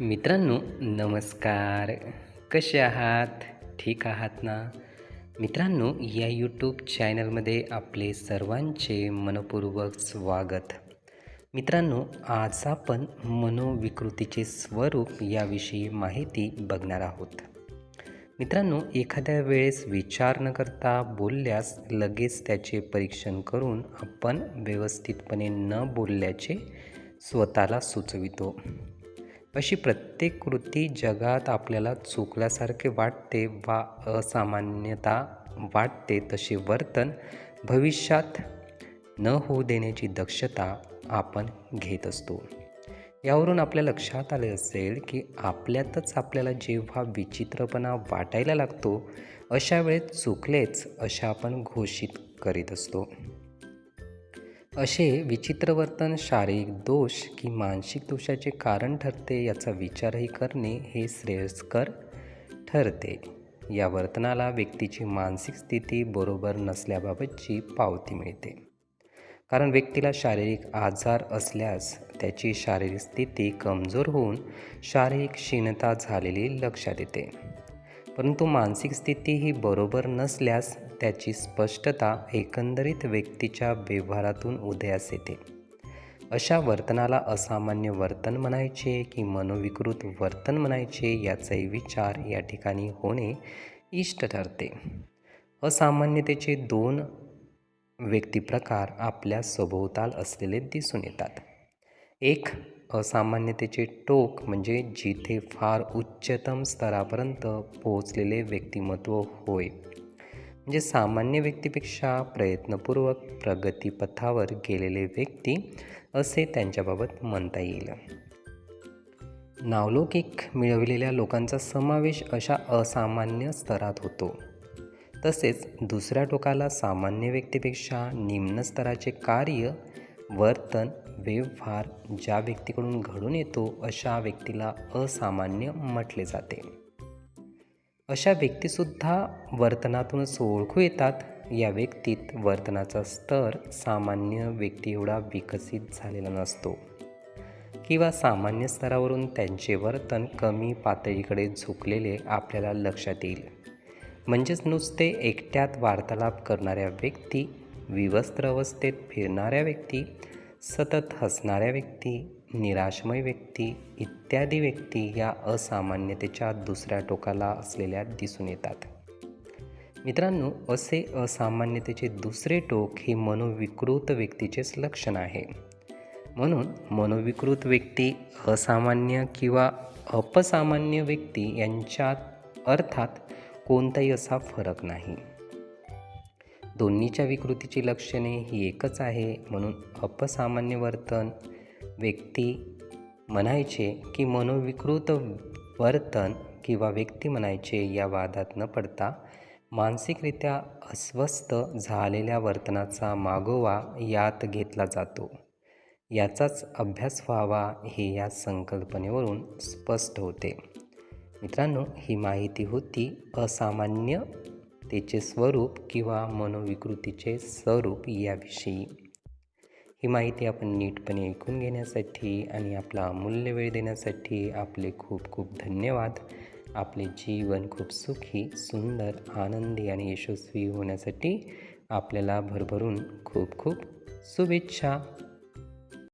मित्रांनो नमस्कार. कसे आहात? ठीक आहात ना? मित्रांनो या यूट्यूब चॅनलमध्ये आपले सर्वांचे मनपूर्वक स्वागत. मित्रांनो आज आपण मनोविकृतीचे स्वरूप याविषयी माहिती बघणार आहोत. मित्रांनो एखाद्या वेळेस विचार न करता बोलल्यास लगेच त्याचे परीक्षण करून आपण व्यवस्थितपणे न बोलल्याचे स्वतःला सुचवितो. अशी प्रत्येक कृती जगात आपल्याला चुकल्यासारखे वाटते वा असामान्यता वाटते तसे वर्तन भविष्यात न होऊ देण्याची दक्षता आपण घेत असतो. यावरून आपल्या लक्षात आले असेल की आपल्यातच आपल्याला जेव्हा विचित्रपणा वाटायला लागतो अशा वेळेत चुकलेच अशा आपण घोषित करीत असतो. असे विचित्र वर्तन शारीरिक दोष की मानसिक दोषाचे कारण ठरते याचा विचारही करणे हे श्रेयस्कर ठरते. या वर्तनाला व्यक्तीची मानसिक स्थिती बरोबर नसल्याबाबतची पावती मिळते. कारण व्यक्तीला शारीरिक आजार असल्यास त्याची शारीरिक स्थिती कमजोर होऊन शारीरिक क्षीणता झालेली लक्षात येते. परंतु मानसिक स्थिती ही बरोबर नसल्यास त्याची स्पष्टता एकंदरीत व्यक्तीच्या व्यवहारातून उदयास येते. अशा वर्तनाला असामान्य वर्तन म्हणायचे की मनोविकृत वर्तन म्हणायचे याचाही विचार या ठिकाणी होणे इष्ट ठरते. असामान्यतेचे दोन व्यक्तिप्रकार आपल्या सभोवताल असलेले दिसून येतात. एक असामान्यतेचे टोक म्हणजे जिथे फार उच्चतम स्तरापर्यंत पोहोचलेले व्यक्तिमत्व होय. म्हणजे सामान्य व्यक्तीपेक्षा प्रयत्नपूर्वक प्रगतीपथावर गेलेले व्यक्ती असे त्यांच्याबाबत म्हणता येईल. नावलौकिक मिळवलेल्या लोकांचा समावेश अशा असामान्य स्तरात होतो. तसेच दुसऱ्या टोकाला सामान्य व्यक्तीपेक्षा निम्न स्तराचे कार्य वर्तन व्यवहार ज्या व्यक्तीकडून घडून येतो अशा व्यक्तीला असामान्य म्हटले जाते. अशा व्यक्तीसुद्धा वर्तनातूनच ओळखू येतात. या व्यक्तीत वर्तनाचा स्तर सामान्य व्यक्ती एवढा विकसित झालेला नसतो. किंवा सामान्य स्तरावरून त्यांचे वर्तन कमी पातळीकडे झुकलेले आपल्याला लक्षात येईल. म्हणजेच नुसते एकट्यात वार्तालाप करणाऱ्या व्यक्ती विवस्त्र अवस्थेत फिरणाऱ्या व्यक्ती सतत हसणाऱ्या व्यक्ती निराशमय व्यक्ती इत्यादी व्यक्ती या असामान्यतेच्या दुसऱ्या टोकाला असलेल्या दिसून येतात. मित्रांनो असे असामान्यतेचे दुसरे टोक हे मनोविकृत व्यक्तीचेच लक्षण आहे. म्हणून मनोविकृत व्यक्ती असामान्य किंवा अपसामान्य व्यक्ती यांच्यात अर्थात कोणताही असा फरक नाही. दोन्हीच्या विकृतीची लक्षणे ही एकच आहे म्हणून अपसामान्य वर्तन व्यक्ती म्हणायचे की मनोविकृत वर्तन किंवा व्यक्ती म्हणायचे या वादात न पडता मानसिकरित्या अस्वस्थ झालेल्या वर्तनाचा मागोवा यात घेतला जातो. याचाच अभ्यास व्हावा हे या संकल्पनेवरून स्पष्ट होते. मित्रांनो ही माहिती होती असामान्य त्याचे स्वरूप किंवा मनोविकृतीचे स्वरूप याविषयी. ही माहिती आपण नीटपणे ऐकून घेण्यासाठी आणि आपला अमूल्य वेळ देण्यासाठी आपले खूप खूप धन्यवाद. आपले जीवन खूप सुखी सुंदर आनंदी आणि यशस्वी होण्यासाठी आपल्याला भरभरून खूप खूप शुभेच्छा.